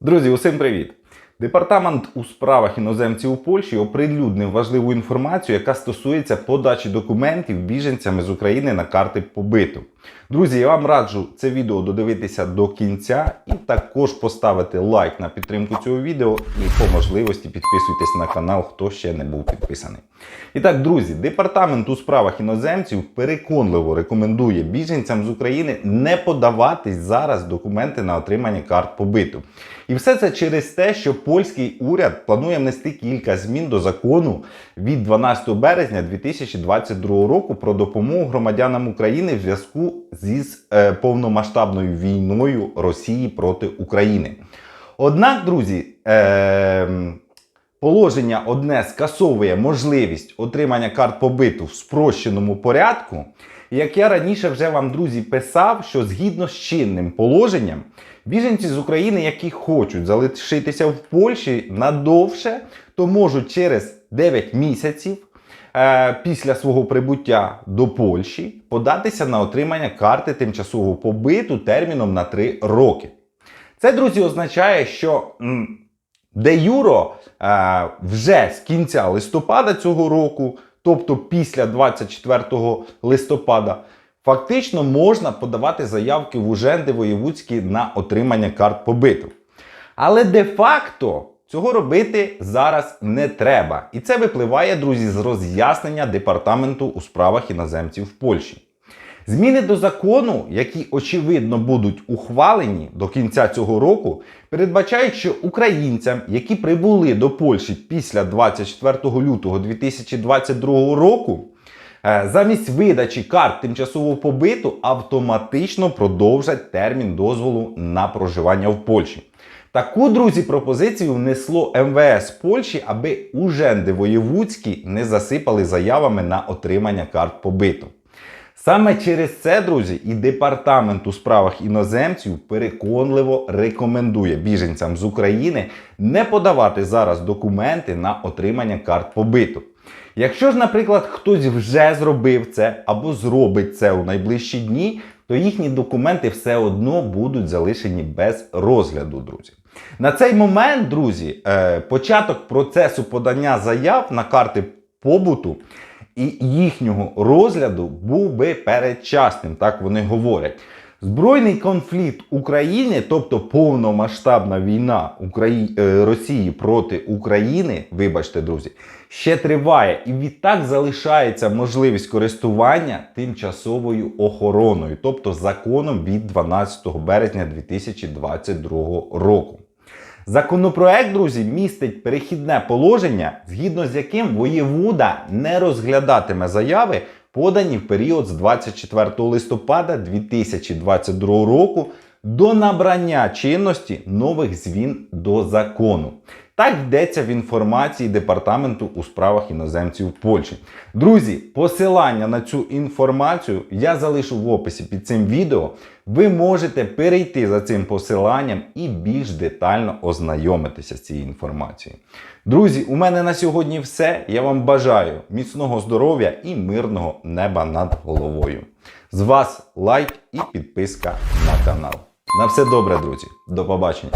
Друзі, усім привіт! Департамент у справах іноземців у Польщі оприлюднив важливу інформацію, яка стосується подачі документів біженцями з України на карти побиту. Друзі, я вам раджу це відео додивитися до кінця і також поставити лайк на підтримку цього відео і по можливості підписуйтесь на канал, хто ще не був підписаний. І так, друзі, департамент у справах іноземців переконливо рекомендує біженцям з України не подаватись зараз документи на отримання карт побиту. І все це через те, що польський уряд планує внести кілька змін до закону від 12 березня 2022 року про допомогу громадянам України в зв'язку зі е, повномасштабною війною Росії проти України. Однак, друзі, е, положення одне скасовує можливість отримання карт побиту в спрощеному порядку. Як я раніше вже вам, друзі, писав, що згідно з чинним положенням, біженці з України, які хочуть залишитися в Польщі надовше, то можуть через 9 місяців після свого прибуття до Польщі податися на отримання карти тимчасового побиту терміном на 3 роки. Це, друзі, означає, що де Юро е, вже з кінця листопада цього року, тобто після 24 листопада, фактично можна подавати заявки в Уженди воєвудські на отримання карт побиту. Але де-факто цього робити зараз не треба. І це випливає, друзі, з роз'яснення департаменту у справах іноземців в Польщі. Зміни до закону, які очевидно будуть ухвалені до кінця цього року, передбачають, що українцям, які прибули до Польщі після 24 лютого 2022 року, е, замість видачі карт тимчасового побиту автоматично продовжать термін дозволу на проживання в Польщі. Таку, друзі, пропозицію внесло МВС Польщі, аби уженди воєвудські не засипали заявами на отримання карт побиту. Саме через це, друзі, і департамент у справах іноземців переконливо рекомендує біженцям з України не подавати зараз документи на отримання карт побиту. Якщо ж, наприклад, хтось вже зробив це або зробить це у найближчі дні, то їхні документи все одно будуть залишені без розгляду, друзі. На цей момент, друзі, е, початок процесу подання заяв на карти побуту і їхнього розгляду був би передчасним, так вони говорять. Збройний конфлікт України, тобто повномасштабна війна Украї... е, Росії проти України, вибачте, друзі, ще триває, і відтак залишається можливість користування тимчасовою охороною, тобто законом від 12 березня 2022 року. Законопроект, друзі, містить перехідне положення, згідно з яким воєвуда не розглядатиме заяви, подані в період з 24 листопада 2022 року до набрання чинності нових змін до закону. Так йдеться в інформації департаменту у справах іноземців Польщі. Друзі, посилання на цю інформацію я залишу в описі під цим відео. Ви можете перейти за цим посиланням і більш детально ознайомитися з цією інформацією. Друзі, у мене на сьогодні все. Я вам бажаю міцного здоров'я і мирного неба над головою. З вас лайк і підписка на канал. На все добре, друзі. До побачення.